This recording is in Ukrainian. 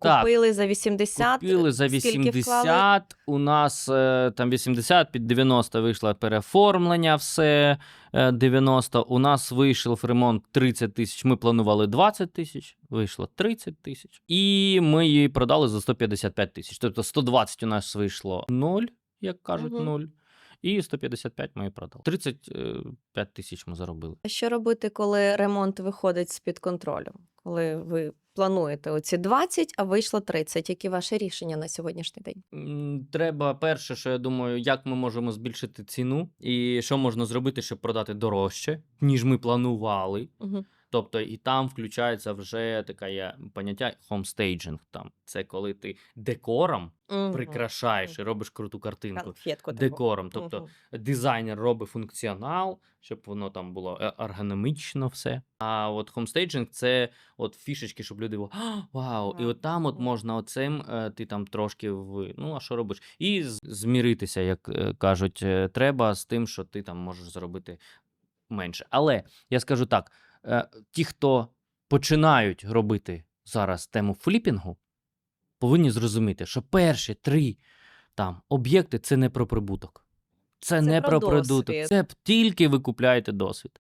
Так. Купили за 80. Купили за скільки 80, вклали? у нас е, там 80 під 90 вийшло переформлення, все е, 90. У нас вийшов ремонт 30 тисяч. Ми планували 20 тисяч, вийшло 30 тисяч. І ми її продали за 155 тисяч. Тобто 120 у нас вийшло 0, як кажуть, Мгм. 0. І 155 ми її продали. 35 тисяч ми заробили. А що робити, коли ремонт виходить з-під контролю? Коли ви плануєте оці 20, а вийшло 30. Які ваше рішення на сьогоднішній день? Треба перше, що я думаю, як ми можемо збільшити ціну, і що можна зробити, щоб продати дорожче, ніж ми планували. Угу. Тобто, і там включається вже таке поняття homestaging. Там це коли ти декором прикрашаєш і робиш круту картинку. Конфетку таку. Декором. Тобто Мгм. дизайнер робить функціонал, щоб воно там було ергономічно все. А от homestaging – це от фішечки, щоб люди були вау. І от там от можна оцим е, ти там трошки в ну а що робиш? І зміритися, як е, кажуть, е, треба з тим, що ти там можеш зробити менше. Але я скажу так: ті, хто починають робити зараз тему фліпінгу, повинні зрозуміти, що перші три там об'єкти це не про прибуток. Це, Це не про про, прибуток. Це тільки ви купляєте досвід.